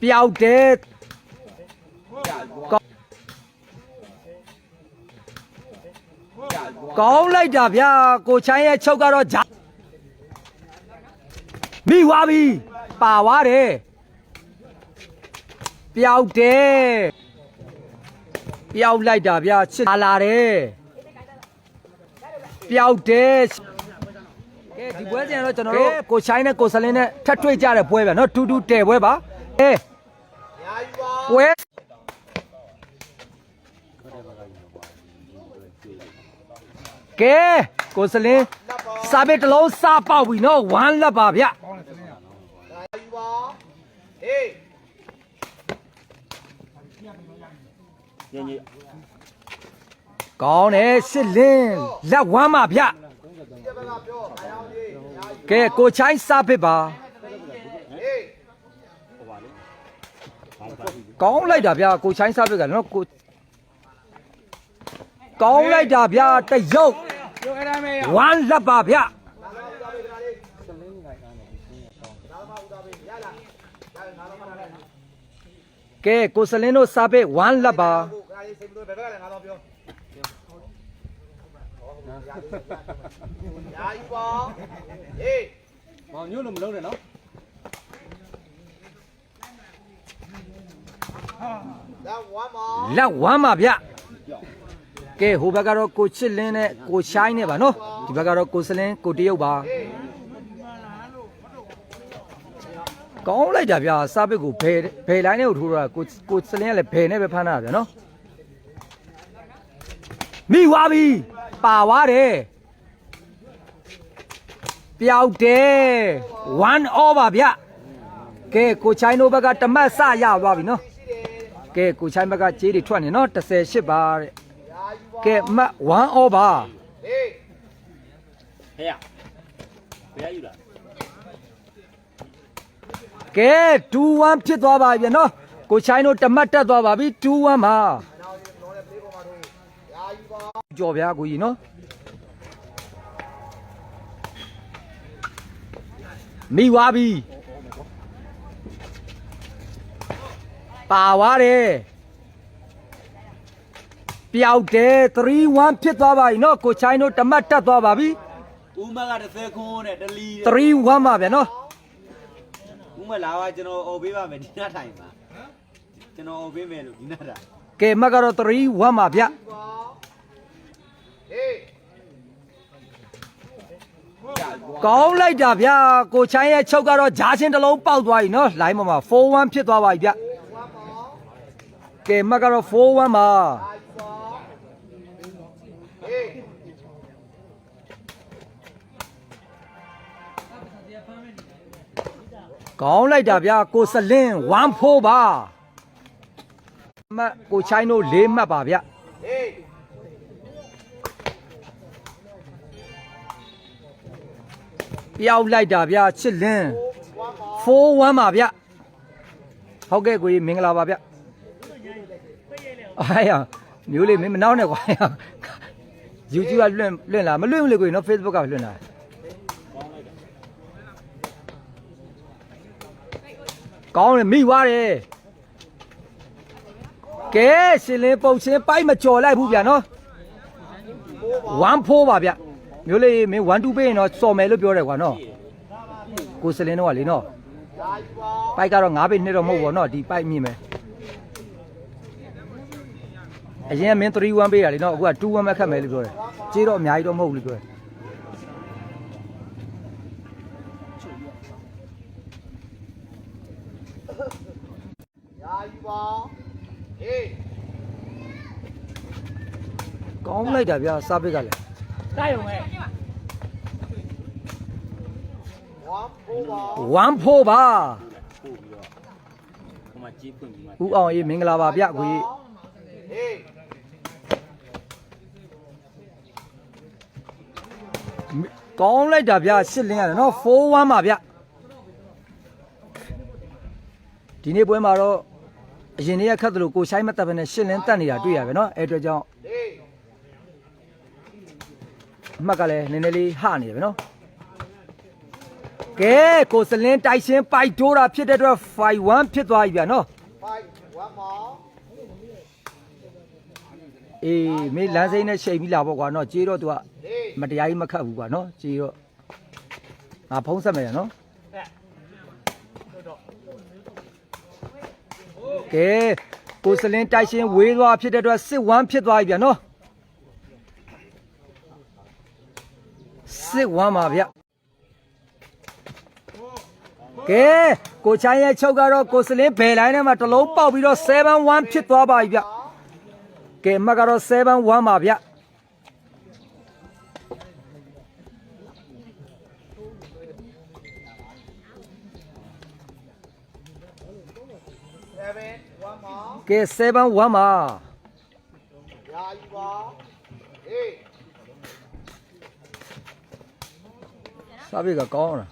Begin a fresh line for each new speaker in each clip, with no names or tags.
ပျောက်တယ်ကောင်းလိုက်တာဗျာကိုချိုင်းရဲ့ချုပ်ကတော့ဂျာမိဝါပြီပါဝါတယ်ပျောက်တယ်ပျောက်လိုက်တာဗျာချစ်လာတယ်ပျောက်တယ်ကဲဒီပွဲစဉ်တော့ကျွန်တော်တို့ကိုချိုင်းနဲ့ကိုဆလင်းနဲ့ထပ်တွေ့ကြတဲ့ပွဲဗျာနော်တူတူတဲပွဲပါအဲ ပွဲကဲကိုစလင်းစာပေတစ်လုံးစပေါက်ပြီနော်ဝမ်းလက်ပါဗျ
ဟေး
ညညကော
င်းတယ်ရှစ်လင်းလက်ဝမ်းပါဗျ
ကဲကို
ချိုင်းစပ
စ်ပါ
ကောင်းလိုက်တာဗျာကိုချိုင်းစားပြက်ကနော်ကိုကောင်းလိုက်တာဗျာတရုတ်ဝမ်းလက်ပါဗျာကဲကိုစလင်းတို့စားပြက်
ဝမ်းလက်ပါယာယီပါဟေး
မောင်ညို့လို့မလုံးနဲ့နော်
လက်ဝမ်းပါဗျကဲဟိုဘက်ကတော့ကိုချစ်လင်းနဲ့ကိုရှိုင်းနဲ့ပါနော်ဒီဘက်ကတော့ကိုစလင်းကိုတရုတ်ပါကောင်းလိုက်တာဗျာစားပစ်ကိုဘယ်ဘယ်လိုင်းနဲ့ကိုထိုးတာကိုကိုစလင်းကလည်းဘယ်နဲ့ပဲဖမ်းတာဗျာနော်မိဝါပြီပါသွားတယ်ပျောက်တယ်1 over ဗျကဲကိုချိုင်းတို့ဘက်ကတမတ်စရသွားပြီနော် ကဲကိုချိုင်းဘက်ကကြေးတွေထွက်နေနော်38ပါတဲ့
ညာယူပါ
ကဲမတ်1 over
ဟေး
ဟဲ့ရဘယ်ရယူလား
ကဲ2-1ဖြစ်သွားပါပြီနော်ကိုချိုင်းတို့တမတ်တက်သွားပါပြီ2-1ပါ
နောက်ဒီလုံးနဲ့ပြေးပေါ်မှာတို့ညာယူပါ
ကြော်ဗျာကိုကြီးနော်မိဝါပြီ ပါသွားတယ်ပျောက်တယ်3-1ဖြစ်သွားပါပြီနော်ကိုချိုင်းတို့တမတ်တက်သွားပါပြီ
ဦးမက30ခွန်းနဲ့တလီ
3-1ပါဗျာနော်
ဦးမလာပါကျွန်တော်အော်ပေးပါမယ်ဒီနားထိုင်ပါကျွန်တော်အော်ပေးမယ်လို့ဒီနားထိုင်
ကဲမတ်ကတော့3-1ပါဗျာ
ပါဟေး
ကောင်းလိုက်တာဗျာကိုချိုင်းရဲ့ချုပ်ကတော့ဂျားချင်းတစ်လုံးပေါက်သွားပြီနော်လိုင်းပေါ်မှာ4-1ဖြစ်သွားပါပြီဗျ
ဝမ်းမ
ကဲမတ်ကတော့4-1ပါ
ညာယူပါဟေး
ကောင်းလိုက်တာဗျာကိုစလင်း1-4ပါမတ်ကိုချိုင်းတို့4မှတ်ပါဗျ
ဟေး
ပျောက်လိုက်တာဗျာချစ်လင်း
ဝမ်းမ
4-1ပါဗျဟုတ်ကဲ့ကိုကြီးမင်္ဂလာပါဗျ အားရမျိုးလေးမင်းမနှောင်းနဲ့ကွာ YouTube ကလွင့်လွင့်လာမလွင့်ဘူးလေကိုကြီးနော် Facebook ကလွင့်လာကောင်းတယ်မိသွားတယ်ကဲရှင်လင်းပုတ်ချင်းပိုက်မကြော်လိုက်ဘူးဗျာနော်1-4ပါဗျမျိုးလေးမင်း1-2ပေးရင်တော့စော်မယ်လို့ပြောတယ်ကွာနော်ကိုစလင်းတော့ကလေနော်
ညာယူပါ
ပိုက်ကတော့9ပေနှစ်တော့မဟုတ်ဘောနော်ဒီပိုက်မြင့်မယ် အရင်ကမင်း3-1ပေးတာလေနော်အခုက2-1ပဲခတ်မယ်လို့ပြောတယ်ကြေးတော့အများကြီးတော့မဟုတ်ဘူးလို့ပြောတယ်
ညာယူပါဟေး
ကောင်းလိုက်တာဗျာစားပစ်ကလည်း
ဝမ်းဖိုးပါ
1-4ပါ
ပို့ပြီးတော့ဟိုမှာကြီးဖွင့်ပြီးမှ
ဦးအောင်အေးမင်္ဂလာပါဗျကိုကြီး ကောင်းလိုက်တာဗျာရှစ်လင်းရတယ်နော်4-1ပါဗျဒီနေ့ပွဲမှာတော့အရင်နေ့ကခတ်တယ်လို့ကိုရှိုင်းမတက်ဘဲနဲ့ရှစ်လင်းတက်နေတာတွေ့ရပဲနော်အဲ့အတွက်ကြောင့်
ဟေး
အမှတ်ကလည်းနည်းနည်းလေးဟနေတယ်ပဲနော်ကဲကိုစလင်းတိုက်ရှင်ပိုက်တိုးတာဖြစ်တဲ့အတွက်5-1ဖြစ်သွားပြီဗျာနော်
five one more
အေးမေးလမ်းစိမ့်နဲ့ချိန်ပြီးလာပေါ့ကွာနော်ကြေးတော့ तू က
eight
မတရားကြီးမခတ်ဘူးကွာနော်ကြေးတော့ငါဖုံးဆက်မယ်ရနော်ကဲကိုစလင်းတိုက်ရှင်ဝေးသွားဖြစ်တဲ့အတွက်စစ်1ဖြစ်သွားပြီဗျာနော်စစ်1ပါဗျာကဲကိုချိုင်းရဲ့ချုပ်ကတော့ကိုစလင်းဘယ်လိုင်းထဲမှာတစ်လုံးပေါက်ပြီးတော့7-1ဖြစ်သွားပါပြီဗျကဲအမှတ်ကတော့7-1ပါဗျ ကဲ7-1ပါ
ရာယူပါ eight
စာပေကကောင်းလား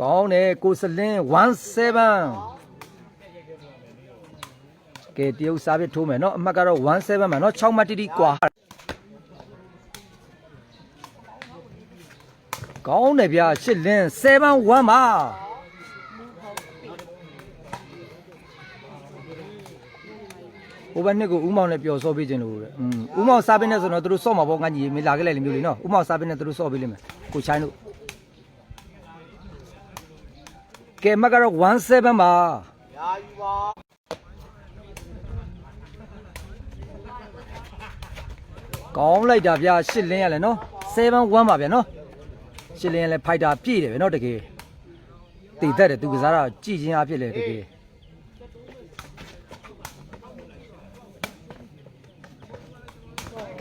ကောင်းတယ်ကိုစလင်း17ကဲတရုတ်စာပေထိုးမယ်နော်အမှတ်ကတော့17ပါနော်6မှတ်တိတိกว่าကောင်းတယ်ဗျာရှစ်လင်း71ပါ ဟိုဘက်နှစ်ကိုဥမောင်နဲ့ပျော်စောပေးခြင်းလို့တဲ့อืมဥမောင်စားပင်းနဲ့ဆိုတော့သူတို့စော့မှာပေါ့ငါညီမေးလာခဲ့လိုက်လေမျိုးလေးနော်ဥမောင်စားပင်းနဲ့သူတို့စော့ပေးလိမ့်မယ်ကိုချိုင်းတို့ကဲမကတော့17ပါ
ရာယူပါ
ကောင်းလိုက်တာဗျာရှစ်လင်းရလဲနော်71ပါဗျာနော်ရှစ်လင်းရလဲဖိုက်တာပြည့်တယ်ဗျာနော်တကယ်တည်တတ်တယ်သူကစားတာကြည်ချင်းအဖြစ်လဲတကယ်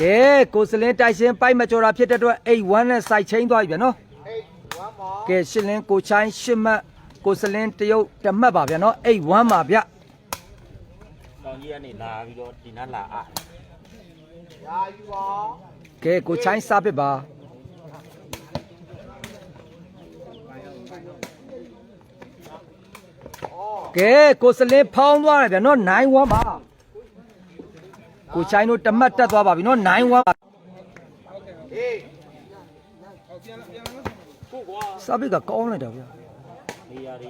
ကဲကိုစလင်းတိုက်ရှင်ပိုက်မကျော်တာဖြစ်တဲ့အတွက်81နဲ့စိုက်ချင်းသွားပြီဗျာနော်
eight one more
ကဲရှစ်လင်းကိုချိုင်းရှစ်မှတ်ကိုစလင်းတရုတ်တစ်မှတ်ပါဗျာနော်81ပါဗျာ
တောင်ကြီးကနေလာပြီးတော့ဒီနားလာအား
ရာယူပါ
ကဲကိုချိုင်းစားပစ်ပါကဲကိုစလင်းဖောင်းသွားတယ်ဗျာနော်91ပါ ကိုချိုင်းတို့တမတ်တက်သွားပါပြီနော်91ပါ
eight
စားပစ်ကကောင်းလိုက်တာဗျာ
နေရာတွေ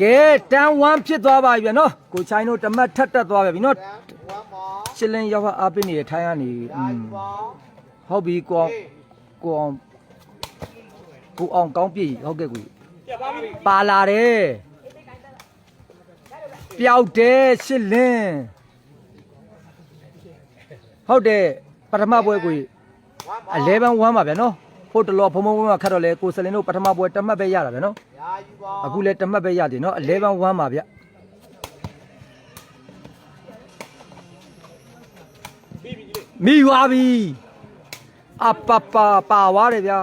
ကဲတန်1ဖြစ်သွားပါပြီဗျာနော်ကိုချိုင်းတို့တမတ်ထက်တက်သွားပြီနော်
ten one more
ရှစ်လင်းရောက်အားပင်းနေတဲ့ထိုင်းကနေอื
ရာ
ม
ယူပါ
ဟုတ်ပြီကိုအောင်
eight
ကိုအောင်ကိုအောင်ကောင်းပြီဟုတ်ကဲ့ကိုပါလာတယ်ပျောက်တယ်ရှစ်လင်း ဟုတ်တယ်ပထမပွဲကို
one
အ
more
လဲဘန်1ပါဗျာနော်ဖို့တလောဖုံဖုံဖုံကခတ်တော့လဲကိုစလင်းတို့ပထမပွဲတမှတ်ပဲရတာဗျာနော်
ရာယူပါ
အခုလဲတမှတ်ပဲရတယ်နော်အလဲဘန်1ပါဗျာမိသွားပြီအပပပါသွားတယ်ဗျာ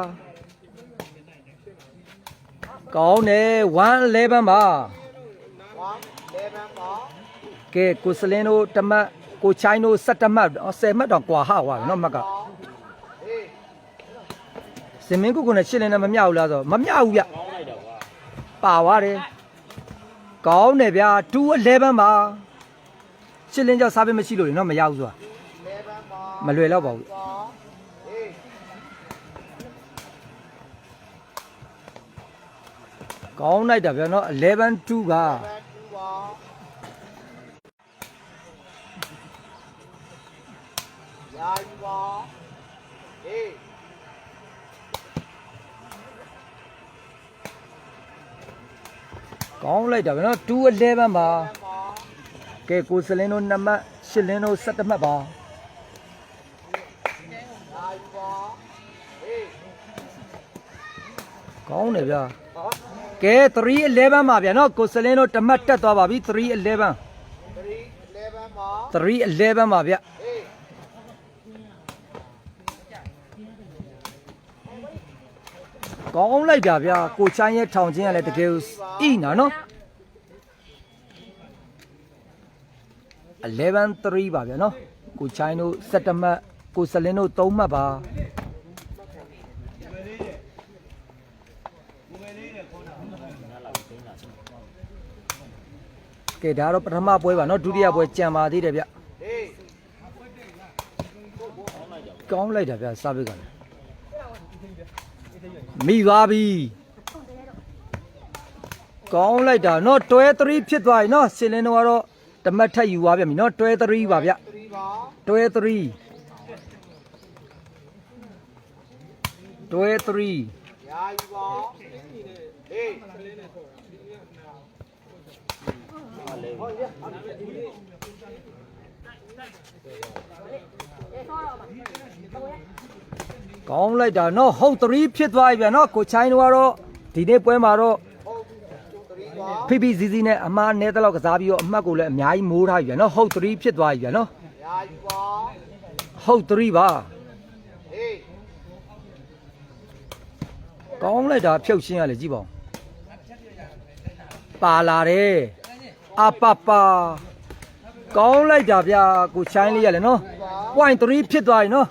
ကောင်းတယ်111ပါ
one eleven more
ကဲကိုစလင်းတို့တမတ် ကိုချိုင်းတို့17မှတ်10မှတ်တော့ကွာဟွာနော်မှတ်က
eight
စင်မင်းကုကုနဲ့ရှစ်လင်းနဲ့မမြောက်ဘူးလားဆိုမမြောက်ဘူးဗျပါသွားတယ်ကောင်းတယ်ဗျာ211ပါရှစ်လင်းကြောင့်စားပေးမရှိလို့လေနော်မရောက်ဘူးဆိုတာ
eleven more
မလွယ်တော့ပါဘူး
four eight
ကောင်းလိုက်တာဗျာနော်11 2က
seven two more ရာယူပါ eight
ကောင်းလိုက်တာဗျာနော်211ပါ
one more
ကဲကိုစလင်းတို့2မှတ်ရှစ်လင်းတို့17မှတ်ပါ
ရာယူပါ eight
ကောင်းတယ်ဗျာကဲ311ပါဗျာနော်ကိုစလင်းတို့2မှတ်တက်သွားပါပြီ311
three eleven more
311ပါဗျာ ကောင်းလိုက်တာဗျာကိုချမ်းရဲ့ထောင်ချင်းကလည်းတကယ်ဤနာနော်11 3ပါဗျာနော်ကိုချိုင်းတို့17မှတ်ကိုစလင်းတို့3မှတ်ပါကဲဒါတော့ပထမပွဲပါနော်ဒုတိယပွဲကြံပါသေးတယ်ဗျ
eight
ကောင်းလိုက်တာဗျာစားဘက်ကလည်း မိသွားပြီကောင်းလိုက်တာနော်တွဲ3ဖြစ်သွားပြီနော်စင်လင်းတော့ကတော့တမတ်ထက်ယူသွားပြန်ပြီနော်တွဲ3ပါဗျ
3ပါ
တွဲ3တွဲ3
ရာယူပါဟေး
ကောင်းလိုက်တာနော်ဟုတ်3ဖြစ်သွားပြီဗျာနော်ကိုချိုင်းတော့ကတော့ဒီနေ့ပွဲမှာတော့
ဟုတ်3ပါ
ဖိဖိစီစီနဲ့အမားနဲတလောက်ကစားပြီးတော့အမှတ်ကိုလည်းအများကြီးမိုးထားပြီဗျာနော်ဟုတ်3ဖြစ်သွားပြီဗျာနော်
ရာယူပါ
ဟုတ်3ပါ
ဟေး
ကောင်းလိုက်တာဖြုတ်ရှင်းရလေကြည့်ပါဦးပါလာတယ်အပပ ကောင်းလိုက်တာဗျာကိုချိုင်းလေးရလေနော် point 3ဖြစ်သွားပြီနော်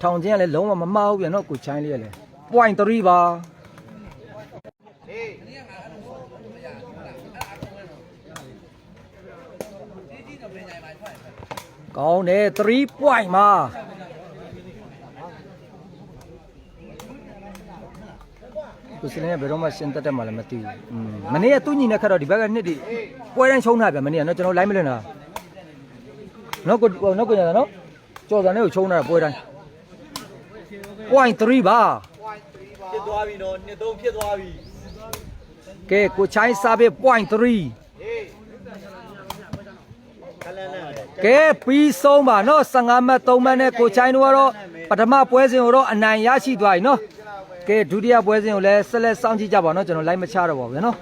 ထောင်ချင်းကလည်းလုံးဝမမှားဘူးဗျာနော်ကိုချိုင်းလေးရလေ point 3ပါ
ဟေး
ကောင်းတယ်3 point မှာကိုစလင်းကဘယ်တော့မှရှင်းတတ်တယ်မှလည်းမသိဘူးอืมမနေ့ကသူ့ညီနဲ့ခက်တော့ဒီဘက်ကနှစ်ဒီပွဲတိုင်းချုံးတာဗျာမနေ့ကနော်ကျွန်တော်လိုင်းမလွင်တာ နော်ကိုနော်ကိုညာနော်ကြော်စံလေးကိုချုံးတာပွဲတိုင်း point 3ပါ
point 3ပါ
ဖြစ်သွားပြီနော်နှစ်သုံးဖြစ်သွားပြီ
ကဲကိုချိုင်းစားပေး point 3
ဟေး
ခလန်းလန်း
ကဲပြီးဆုံးပါနော်15မှတ်3မှတ်နဲ့ကိုချိုင်းတို့ကတော့ပထမပွဲစဉ်ကိုတော့အနိုင်ရရှိသွားပြီနော်ကဲဒုတိယပွဲစဉ်ကိုလည်းဆက်လက်စောင့်ကြည့်ကြပါနော်ကျွန်တော်လိုက်မချတော့ပါဘူးနော်